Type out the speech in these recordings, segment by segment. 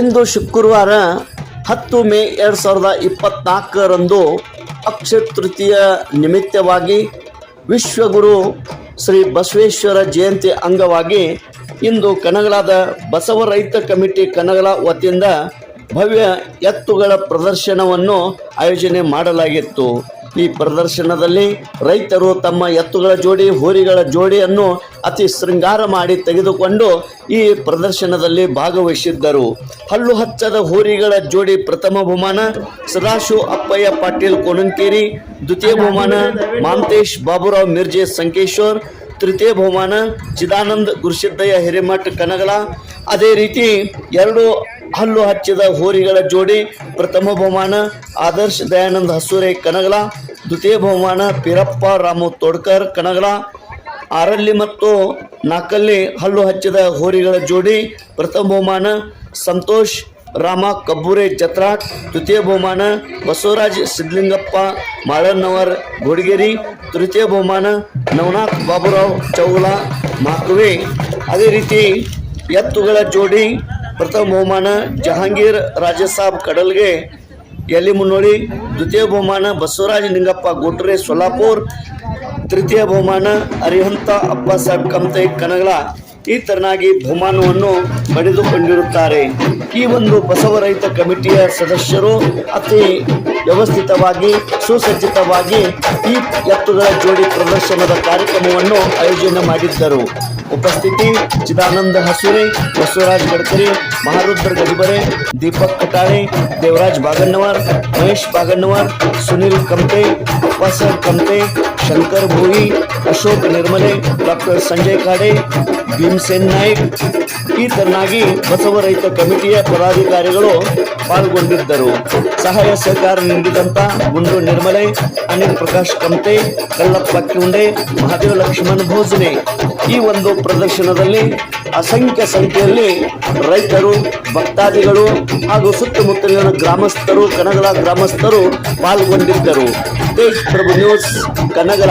ಇಂದು ಶುಕ್ರವಾರ ಹತ್ತು ಮೇ ಎರಡು ಸಾವಿರದ ಇಪ್ಪತ್ನಾಲ್ಕರಂದು ಅಕ್ಷಯ ತೃತೀಯ ನಿಮಿತ್ತವಾಗಿ ವಿಶ್ವಗುರು ಶ್ರೀ ಬಸವೇಶ್ವರ ಜಯಂತಿ ಅಂಗವಾಗಿ ಇಂದು ಕನಗಲಾದ ಬಸವ ರೈತ ಕಮಿಟಿ ಕನಗಲ ವತಿಯಿಂದ ಭವ್ಯ ಎತ್ತುಗಳ ಪ್ರದರ್ಶನವನ್ನು ಆಯೋಜನೆ ಮಾಡಲಾಗಿತ್ತು. ಈ ಪ್ರದರ್ಶನದಲ್ಲಿ ರೈತರು ತಮ್ಮ ಎತ್ತುಗಳ ಜೋಡಿ, ಹೋರಿಗಳ ಜೋಡಿಯನ್ನು ಅತಿ ಶೃಂಗಾರ ಮಾಡಿ ತೆಗೆದುಕೊಂಡು ಈ ಪ್ರದರ್ಶನದಲ್ಲಿ ಭಾಗವಹಿಸಿದ್ದರು. ಹಲ್ಲು ಹಚ್ಚದ ಹೋರಿಗಳ ಜೋಡಿ ಪ್ರಥಮ ಬಹುಮಾನ ಸದಾಶಿವ ಅಪ್ಪಯ್ಯ ಪಾಟೀಲ್ ಕೊನಂಕೇರಿ, ದ್ವಿತೀಯ ಬಹುಮಾನ ಮಾಂತೇಶ್ ಬಾಬುರಾವ್ ಮಿರ್ಜೆ ಸಂಕೇಶ್ವರ್, ತೃತೀಯ ಬಹುಮಾನ ಚಿದಾನಂದ್ ಗುರುಸಿದ್ದಯ್ಯ ಹಿರೇಮಠ್ ಕನಗಳ ಅದೇ ರೀತಿ ಎರಡು ಹಲ್ಲು ಹಚ್ಚಿದ ಹೋರಿಗಳ ಜೋಡಿ ಪ್ರಥಮ ಬಹುಮಾನ ಆದರ್ಶ್ ದಯಾನಂದ್ ಹಸೂರೆ ಕನಗಲ ದ್ವಿತೀಯ ಬಹುಮಾನ ಪೀರಪ್ಪ ರಾಮು ತೋಡ್ಕರ್ ಕನಗಲ ಆರಲ್ಲಿ ಮತ್ತು ನಾಲ್ಕಲ್ಲಿ ಹಲ್ಲು ಹಚ್ಚಿದ ಹೋರಿಗಳ ಜೋಡಿ ಪ್ರಥಮ ಬಹುಮಾನ ಸಂತೋಷ್, ರಾಮ ಕಬ್ಬೂರೆ ಜತ್ರಾಟ್ ದ್ವಿತೀಯ ಬಹುಮಾನ ಬಸವರಾಜ್ ಸಿದ್ಲಿಂಗಪ್ಪ ಮಾಳನ್ನವರ್ ಗೋಡಿಗೇರಿ, ತೃತೀಯ ಬಹುಮಾನ ನವನಾಥ್ ಬಾಬುರಾವ್ ಚೌಲ ಮಾಕುವೆ. ಅದೇ ರೀತಿ ಎತ್ತುಗಳ ಜೋಡಿ ಪ್ರಥಮ ಬಹುಮಾನ. ಜಹಾಂಗೀರ್ ರಾಜಸಾಬ್ ಕಡಲ್ಗೆ ಎಲ್ಲಿ ಮುನ್ನೋಳಿ ದ್ವಿತೀಯ ಬಹುಮಾನ, ಬಸವರಾಜ ನಿಂಗಪ್ಪ ಗೋಟ್ರೆ, ಸೊಲ್ಲಾಪುರ್. ತೃತೀಯ ಬಹುಮಾನ ಅರಿಹಂತ ಅಪ್ಪ ಸಾಹೇಬ್ ಕಮತೆ ಕನಗಲ. ಈ ತರನಾಗಿ ಬಹುಮಾನವನ್ನು ಪಡೆದುಕೊಂಡಿರುತ್ತಾರೆ. ಈ ಒಂದು ಬಸವ ರೈತ ಕಮಿಟಿಯ ಸದಸ್ಯರು ಅತಿ ವ್ಯವಸ್ಥಿತವಾಗಿ, ಸುಸಜ್ಜಿತವಾಗಿ ಈ ಎತ್ತುಗಳ ಜೋಡಿ ಪ್ರದರ್ಶನದ ಕಾರ್ಯಕ್ರಮವನ್ನು ಆಯೋಜನೆ ಮಾಡಿದ್ದರು. ಉಪಸ್ಥಿತಿ, ಚಿದಾನಂದ ಹಸೂರೆ, ಬಸವರಾಜ್ ಗಡ್ಕರಿ ಮಹಾರುದ್ರ ಗಡಿಬರೆ ದೀಪಕ್ ಕಟಾಳೆ, ದೇವರಾಜ್ ಬಾಗಣ್ಣವರ್, ಮಹೇಶ್ ಬಾಗಣ್ಣವರ್, ಸುನಿಲ್ ಕಂಪೆ ಅಪ್ಪಾಸಾಹೇಬ್ ಕಂಪೆ, ಶಂಕರ್ ಭೋವಿ ಅಶೋಕ್ ನಿರ್ಮಲೆ, ಡಾಕ್ಟರ್ ಸಂಜಯ್ ಖಾಡೆ ಭೀಮಸೇನ್ ನಾಯ್ಕ್. ಈ ತನ್ನಾಗಿ ಬಸವ ರೈತ ಕಮಿಟಿಯ ಪದಾಧಿಕಾರಿಗಳು ಪಾಲ್ಗೊಂಡಿದ್ದರು. ಸಹಾಯ ಸಹಕಾರ ನೀಡಿದಂತ ಗುಂಡು ನಿರ್ಮಲೆ, ಅನಿಲ್ ಪ್ರಕಾಶ್ ಕಂಪೆ, ಕಲ್ಲಪ್ಪ ಕಿಂಡೆ ಮಹಾದೇವ ಲಕ್ಷ್ಮಣ್ ಭೋಜನೆ. ಈ ಒಂದು ಪ್ರದರ್ಶನದಲ್ಲಿ ಅಸಂಖ್ಯ ಸಂಖ್ಯೆಯಲ್ಲಿ ರೈತರು, ಭಕ್ತಾದಿಗಳು ಹಾಗೂ ಸುತ್ತಮುತ್ತಲಿನ ಗ್ರಾಮಸ್ಥರು, ಕನಗಲ ಗ್ರಾಮಸ್ಥರು ಪಾಲ್ಗೊಂಡಿದ್ದರು. ತೇಜ್ ಪ್ರಭು ನ್ಯೂಸ್, ಕನಗಲ.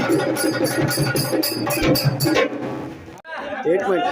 8 point